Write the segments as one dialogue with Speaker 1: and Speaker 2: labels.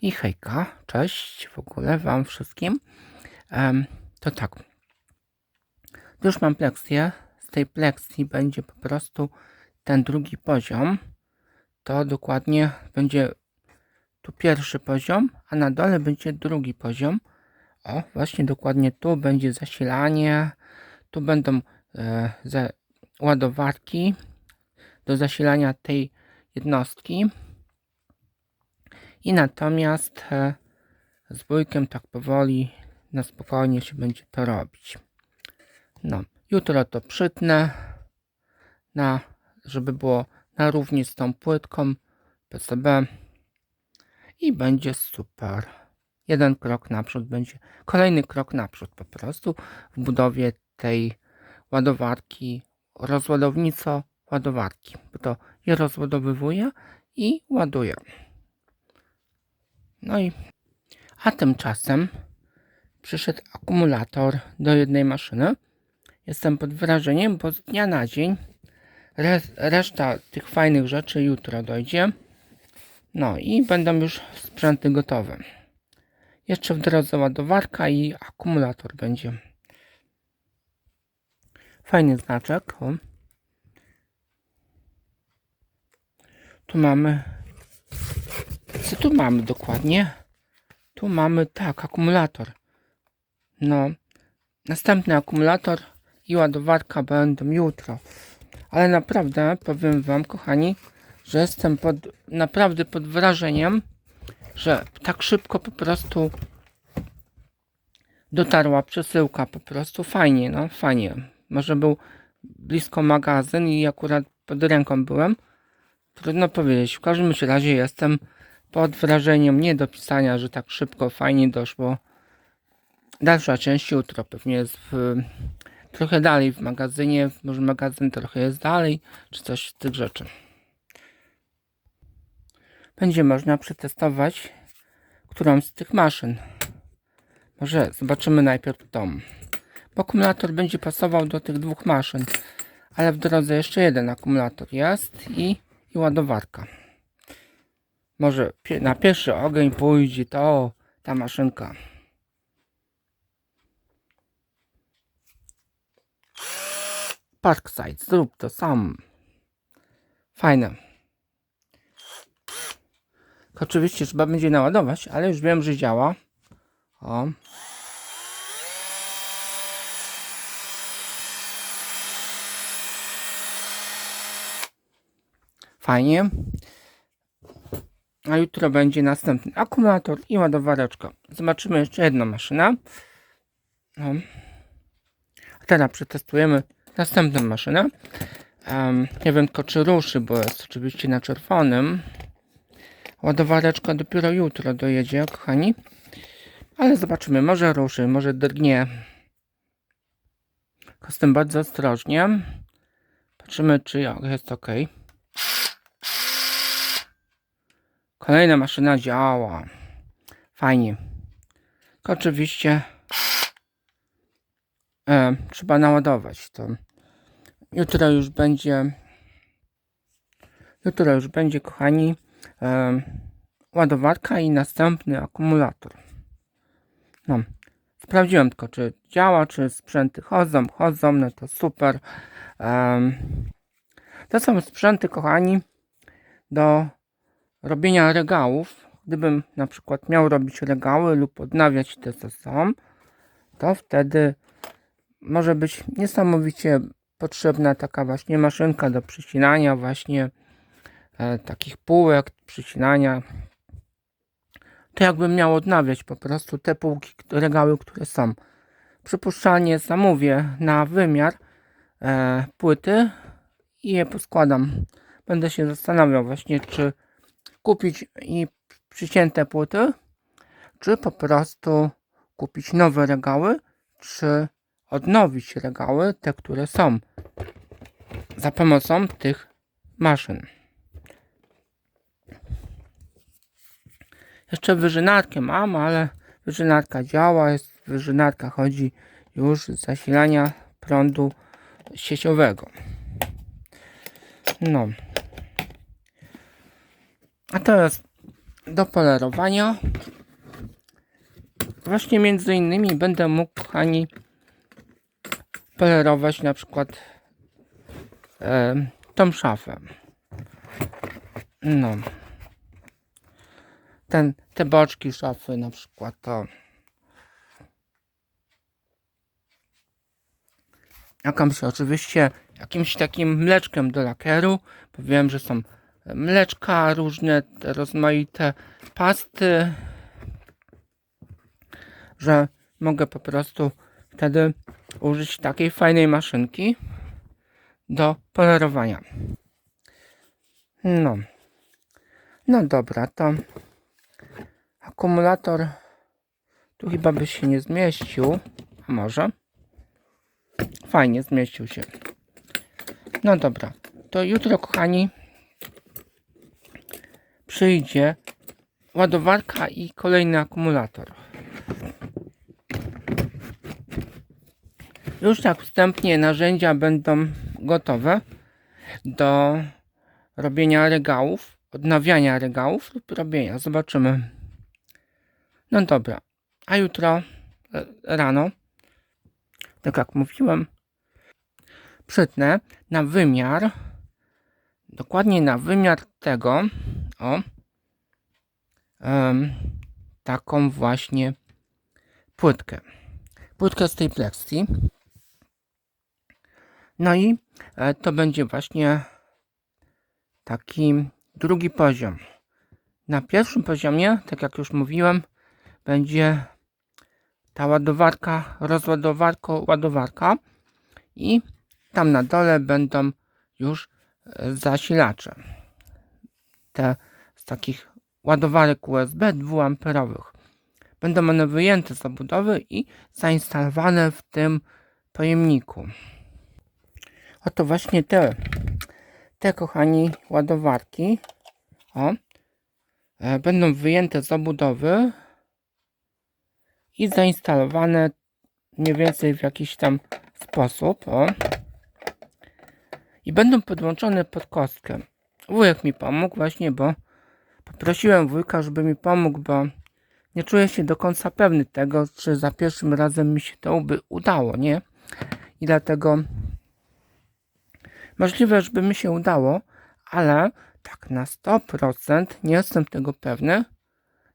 Speaker 1: I hejka, cześć w ogóle Wam wszystkim. Em, to tak. Już mam pleksję. Z tej pleksji będzie po prostu ten drugi poziom. To dokładnie będzie tu pierwszy poziom, a na dole będzie drugi poziom. O, właśnie dokładnie tu będzie zasilanie. Tu będą e, ładowarki do zasilania tej jednostki. I natomiast e, z wujkiem tak powoli, na spokojnie się będzie to robić. No, jutro to przytnę, na, żeby było na równi z tą płytką PCB i będzie super. Jeden krok naprzód będzie, kolejny krok naprzód po prostu w budowie tej ładowarki, rozładownico ładowarki, bo to je rozładowywuje i ładuje. No i a tymczasem przyszedł akumulator do jednej maszyny. Jestem pod wrażeniem, bo z dnia na dzień re, reszta tych fajnych rzeczy jutro dojdzie. No i będą już sprzęty gotowe. Jeszcze w drodze ładowarka i akumulator będzie. Fajny znaczek. O. Tu mamy tu mamy dokładnie? Tu mamy, tak, akumulator. No, następny akumulator i ładowarka będą jutro. Ale naprawdę, powiem Wam, kochani, że jestem pod, naprawdę pod wrażeniem, że tak szybko po prostu dotarła przesyłka. Po prostu fajnie, no, fajnie. Może był blisko magazyn i akurat pod ręką byłem. Trudno powiedzieć. W każdym razie jestem pod wrażeniem nie do pisania, że tak szybko, fajnie doszło. Dalsza część jutro pewnie jest w, trochę dalej w magazynie, może magazyn trochę jest dalej, czy coś z tych rzeczy. Będzie można przetestować którąś z tych maszyn. Może zobaczymy najpierw tą. Bo akumulator będzie pasował do tych dwóch maszyn, ale w drodze jeszcze jeden akumulator jest i, i ładowarka. Może na pierwszy ogień pójdzie to ta maszynka. Parkside, zrób to sam. Fajne. Oczywiście trzeba będzie naładować, ale już wiem, że działa. O. Fajnie. A jutro będzie następny akumulator i ładowareczka. Zobaczymy jeszcze jedną maszynę. No. A teraz przetestujemy następną maszynę. Um, nie wiem tylko czy ruszy, bo jest oczywiście na czerwonym. Ładowareczka dopiero jutro dojedzie, kochani. Ale zobaczymy, może ruszy, może drgnie. Tylko Z tym bardzo ostrożnie. Patrzymy, czy jest ok. Kolejna maszyna działa. Fajnie. Oczywiście e, trzeba naładować to. Jutro już będzie jutro już będzie, kochani, e, ładowarka i następny akumulator. No. Sprawdziłem tylko, czy działa, czy sprzęty chodzą, chodzą, no to super. E, to są sprzęty, kochani, do robienia regałów, gdybym na przykład miał robić regały lub odnawiać te, co są, to wtedy może być niesamowicie potrzebna taka właśnie maszynka do przycinania właśnie e, takich półek, przycinania. To jakbym miał odnawiać po prostu te półki, regały, które są. Przypuszczalnie zamówię na wymiar e, płyty i je poskładam. Będę się zastanawiał właśnie, czy kupić i przycięte płyty, czy po prostu kupić nowe regały, czy odnowić regały, te, które są za pomocą tych maszyn. Jeszcze wyżynarkę mam, ale wyżynarka działa, jest wyżynarka chodzi już z zasilania prądu sieciowego. No. Teraz do polerowania. Właśnie między innymi będę mógł, kochani, polerować na przykład e, tą szafę. No. Ten, te boczki szafy na przykład to. Jakąś oczywiście jakimś takim mleczkiem do lakieru, bo wiem, że są mleczka, różne te rozmaite pasty, że mogę po prostu wtedy użyć takiej fajnej maszynki do polerowania. No. No dobra, to akumulator tu chyba by się nie zmieścił. A może? Fajnie, zmieścił się. No dobra, to jutro, kochani, przyjdzie ładowarka i kolejny akumulator. Już tak wstępnie narzędzia będą gotowe do robienia regałów, odnawiania regałów lub robienia. Zobaczymy. No dobra, a jutro e, rano, tak jak mówiłem, przytnę na wymiar, dokładnie na wymiar tego, o, em, taką właśnie płytkę. Płytkę z tej plexi. No i e, to będzie właśnie taki drugi poziom. Na pierwszym poziomie, tak jak już mówiłem, będzie ta ładowarka, rozładowarka, ładowarka i tam na dole będą już e, zasilacze. Te takich ładowarek USB 2A. Będą one wyjęte z obudowy i zainstalowane w tym pojemniku. Oto właśnie te, te kochani ładowarki o, e, będą wyjęte z obudowy i zainstalowane mniej więcej w jakiś tam sposób. O, I będą podłączone pod kostkę. Wujek mi pomógł właśnie, bo poprosiłem wujka, żeby mi pomógł, bo nie czuję się do końca pewny tego, czy za pierwszym razem mi się to by udało, nie? I dlatego możliwe, żeby mi się udało, ale tak na 100% nie jestem tego pewny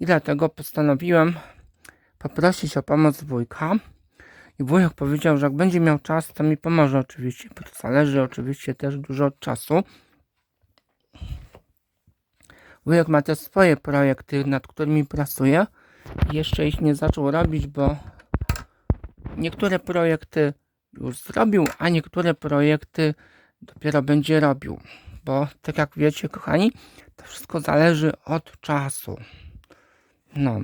Speaker 1: i dlatego postanowiłem poprosić o pomoc wujka. I wujek powiedział, że jak będzie miał czas, to mi pomoże oczywiście. bo To zależy oczywiście też dużo od czasu. Wujek ma też swoje projekty, nad którymi pracuje. Jeszcze ich nie zaczął robić, bo niektóre projekty już zrobił, a niektóre projekty dopiero będzie robił. Bo tak jak wiecie, kochani, to wszystko zależy od czasu. No.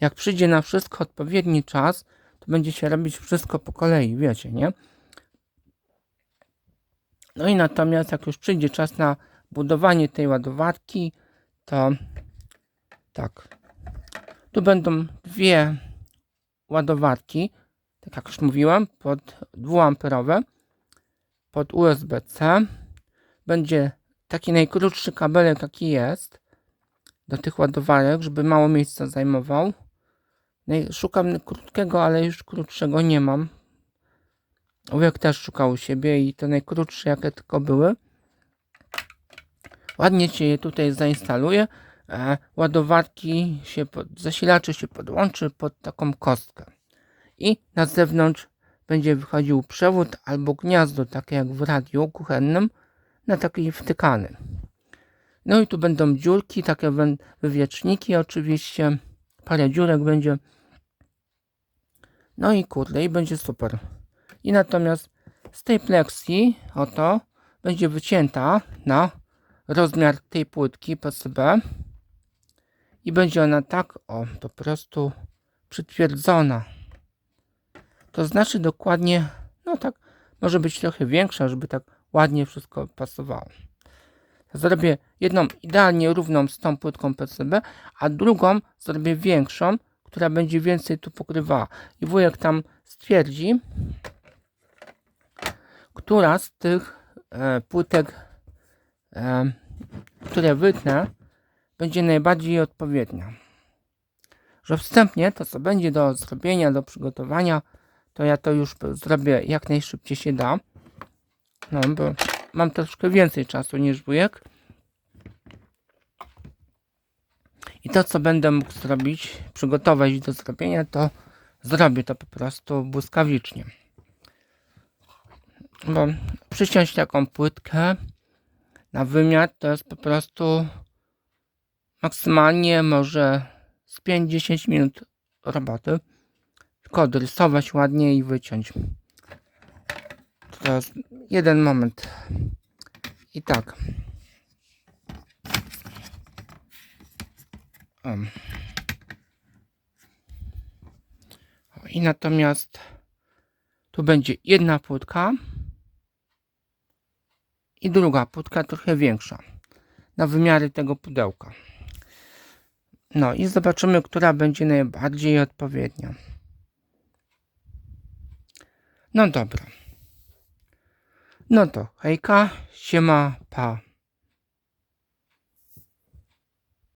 Speaker 1: Jak przyjdzie na wszystko odpowiedni czas, to będzie się robić wszystko po kolei, wiecie, nie? No i natomiast jak już przyjdzie czas na budowanie tej ładowarki, to tak. Tu będą dwie ładowarki, tak jak już mówiłem, pod 2A, pod USB-C. Będzie taki najkrótszy kabelek, jaki jest do tych ładowarek, żeby mało miejsca zajmował. Szukam krótkiego, ale już krótszego nie mam. Wujek też szukał u siebie i to najkrótsze, jakie tylko były. Ładnie się je tutaj zainstaluje. Ładowarki się, pod, zasilaczy się podłączy pod taką kostkę. I na zewnątrz będzie wychodził przewód albo gniazdo, takie jak w radiu kuchennym, na taki wtykany. No i tu będą dziurki, takie wywieczniki oczywiście. Parę dziurek będzie. No i kurde, i będzie super. I natomiast z tej plexi, oto, będzie wycięta na rozmiar tej płytki PCB i będzie ona tak, o, po prostu przytwierdzona. To znaczy dokładnie, no tak, może być trochę większa, żeby tak ładnie wszystko pasowało. Zrobię jedną idealnie równą z tą płytką PCB, a drugą zrobię większą, która będzie więcej tu pokrywała. I wujek tam stwierdzi, która z tych e, płytek, które wytnę, będzie najbardziej odpowiednia. Że wstępnie to, co będzie do zrobienia, do przygotowania, to ja to już zrobię jak najszybciej się da. No, bo mam troszkę więcej czasu niż wujek. I to, co będę mógł zrobić, przygotować do zrobienia, to zrobię to po prostu błyskawicznie. Bo przyciąć taką płytkę na wymiar to jest po prostu maksymalnie może z 5-10 minut roboty. Tylko odrysować ładnie i wyciąć. To jest jeden moment. I tak. O. I natomiast tu będzie jedna płytka i druga płytka trochę większa na wymiary tego pudełka. No i zobaczymy, która będzie najbardziej odpowiednia. No dobra. No to hejka, siema, pa.